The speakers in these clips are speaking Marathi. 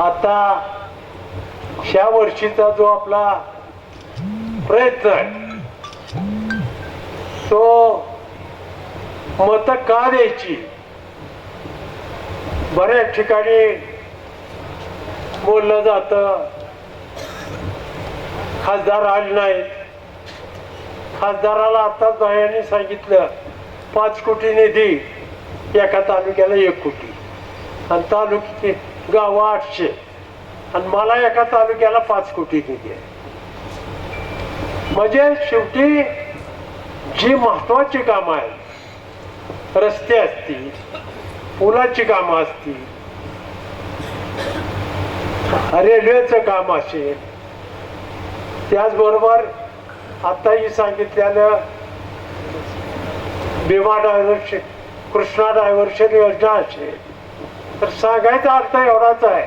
आता ह्या वर्षीचा जो आपला प्रयत्न आहे तो मत का द्यायची? बऱ्याच ठिकाणी बोललं जातं खासदार आले नाहीत. खासदाराला आताच दयाने सांगितलं पाच कोटी निधी एका तालुक्याला एक कोटी. आणि तालुक्याची गावं आठशे आणि मला एका तालुक्याला पाच कोटी दिली आहे. म्हणजे शेवटी जी महत्वाची कामं आहेत रस्ते असतील पुलाची कामं असतील रेल्वेचं काम असेल त्याचबरोबर आताही सांगितलेलं भीमा डायव्हर्शन कृष्णा डायव्हर्शन योजना असेल तर सांगायचा अर्थ एवढाच आहे.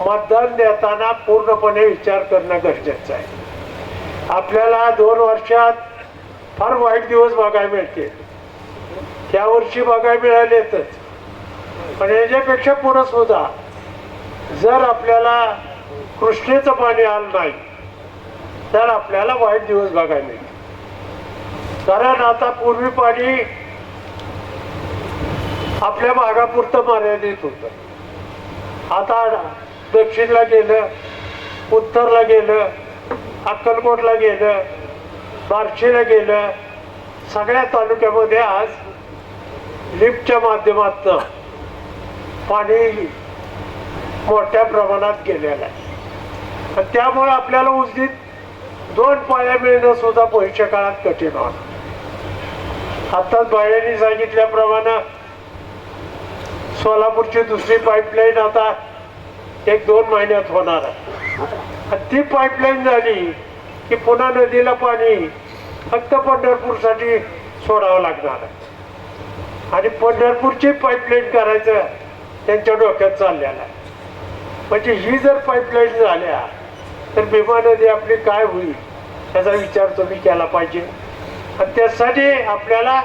मतदान देताना पूर्णपणे विचार करणं गरजेचं आहे. आपल्याला दोन वर्षात फार वाईट दिवस बघायला मिळतील. त्या वर्षी बघायला मिळालेतच. पण याच्यापेक्षा पुढं सुद्धा जर आपल्याला कृष्णेचं पाणी आलं नाही तर आपल्याला वाईट दिवस बघायला मिळतील. कारण आता पूर्वी पाणी आपल्या भागापुरतं मर्यादित होतं. आता दक्षिणला गेलं उत्तरला गेलं अक्कलकोटला गेलं बार्शीला गेलं सगळ्या तालुक्यामध्ये आज लिफ्टच्या माध्यमातून पाणी मोठ्या प्रमाणात गेलेलं आहे. त्यामुळे आपल्याला उजनीत दोन पाया मिळणं सुद्धा भविष्य काळात कठीण होणार. आताच बायांनी सांगितल्याप्रमाणे सोलापूरची दुसरी पाईपलाईन आता एक दोन महिन्यात होणार आहे. आणि ती पाईपलाईन झाली की पुन्हा नदीला पाणी फक्त पंढरपूरसाठी सोडावं लागणार आहे. आणि पंढरपूरची पाईपलाईन करायचं त्यांच्या डोक्यात चाललेलं आहे. म्हणजे ही जर पाईपलाईन झाल्या तर भीमा नदी आपली काय होईल? याचा विचार तुम्ही केला पाहिजे. आणि त्यासाठी आपल्याला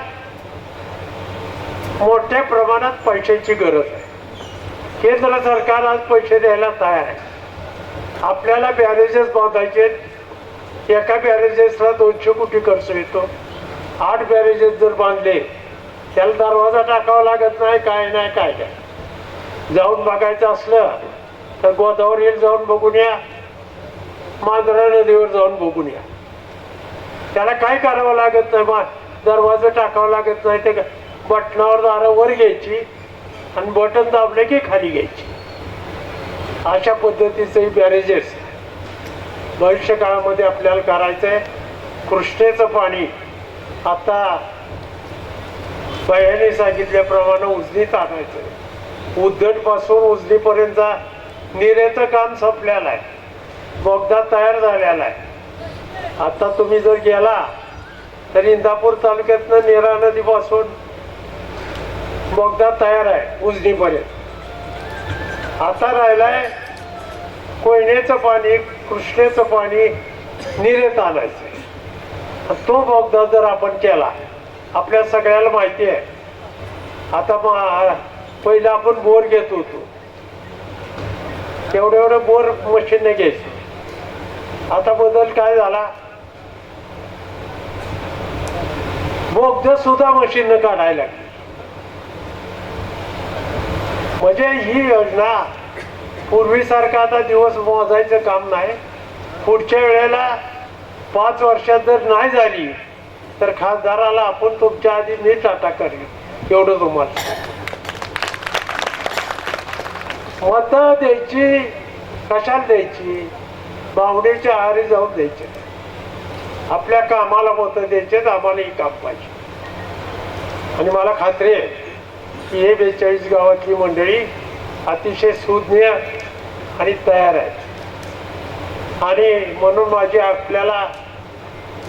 मोठ्या प्रमाणात पैशाची गरज आहे. केंद्र सरकार आज पैसे द्यायला तयार आहे. आपल्याला बॅरेजेस बांधायचे एका बॅरेजेसला दोनशे कोटी खर्च येतो. आठ बॅरेजेस जर बांधले त्याला दरवाजा टाकावा लागत नाही काय नाही काय काय जाऊन बघायचं असलं तर गोदावरीला जाऊन बघून या. मांजरा नदीवर जाऊन बघून या. त्याला काय करावं लागत नाही? मा दरवाजा टाकावं लागत नाही ते बटनावर दारं वर घ्यायची आणि बटन दाबले की खाली घ्यायची. अशा पद्धतीचे बॅरेजेस भविष्य काळामध्ये आपल्याला करायचं आहे कृष्णेचं पाणी. आता बयाने सांगितल्याप्रमाणे उजनीत आणायचं आहे उद्धटपासून उजनीपर्यंतचा निरेचं काम संपलेलं आहे. बोगदा तयार झालेला आहे. आता तुम्ही जर गेला तर इंदापूर तालुक्यातनं निरा नदीपासून बोगदा तयार आहे उजनीपर्यंत. आता राहिलाय कोयनेचं पाणी कृष्णेचं पाणी निरेत आणायचं. तो बोगदा जर आपण केला आपल्या सगळ्याला माहिती आहे. आता मग पहिलं आपण बोर घेत होतो. एवढं एवढं बोर मशीनने घ्यायचं. आता बदल काय झाला? बोगद सुद्धा मशीननं काढायला लागली. म्हणजे ही योजना पूर्वीसारखा आता दिवस मोजायचं काम नाही. पुढच्या वेळेला पाच वर्षात जर नाही झाली तर खासदाराला आपण तुमच्या आधी नीट टाटा करेल एवढं तुम्हाला. मत द्यायची कशाला द्यायची? बावडीच्या आहारी जाऊन द्यायचे. आपल्या कामाला मतं द्यायचे आम्हाला ही काम पाहिजे. आणि मला खात्री आहे की हे बेचाळीस गावातली मंडळी अतिशय सुज्ञ आणि तयार आहेत. आणि म्हणून माझी आपल्याला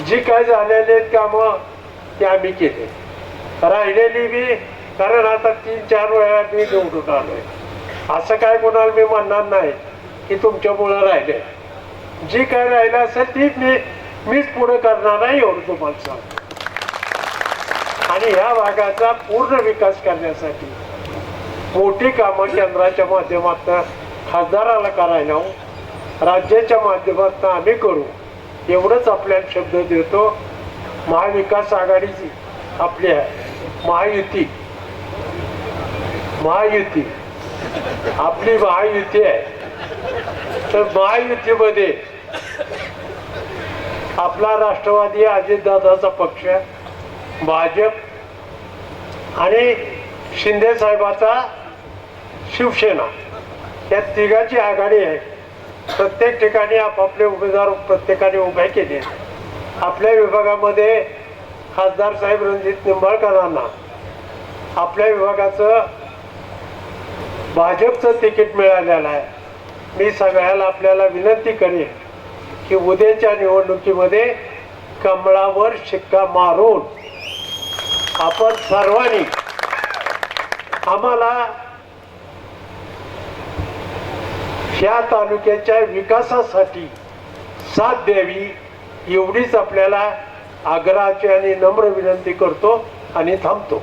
जी काय झालेली आहेत कामं ती आम्ही केली. राहिलेली बी कारण आता तीन चार वेळा मी निवडून आलोय. असं काय कोणाला मी म्हणणार नाही की तुमच्यामुळं राहिले. जी काय राहिलं असेल ती मी मीच पुढे करणार नाही एवढं तुम्हाला सांगतो. आणि ह्या भागाचा पूर्ण विकास करण्यासाठी मोठी कामं केंद्राच्या माध्यमातून खासदाराला करायला राज्याच्या माध्यमातून आम्ही करू. एवढंच आपल्याला शब्द देतो. महाविकास आघाडीची आपली आहे महायुती. महायुती. आपली महायुती आहे. तर महायुतीमध्ये आपला राष्ट्रवादी अजितदादाचा पक्ष भाजप आणि शिंदे साहेबाचा शिवसेना. या तिघाची आघाडी आहे. प्रत्येक ठिकाणी आपापले उमेदवार प्रत्येकाने उभे केले. आपल्या विभागामध्ये खासदार साहेब रणजित निंबाळकरांना आपल्या विभागाचं भाजपचं तिकीट मिळालेलं आहे. मी सगळ्याला आपल्याला विनंती करेन की उद्याच्या निवडणुकीमध्ये कमळावर शिक्का मारून आपण सर्वांनी आम्हाला ह्या तालुक्याच्या विकासासाठी साथ द्यावी एवढीच आपल्याला आग्रहाची आणि नम्र विनंती करतो आणि थांबतो.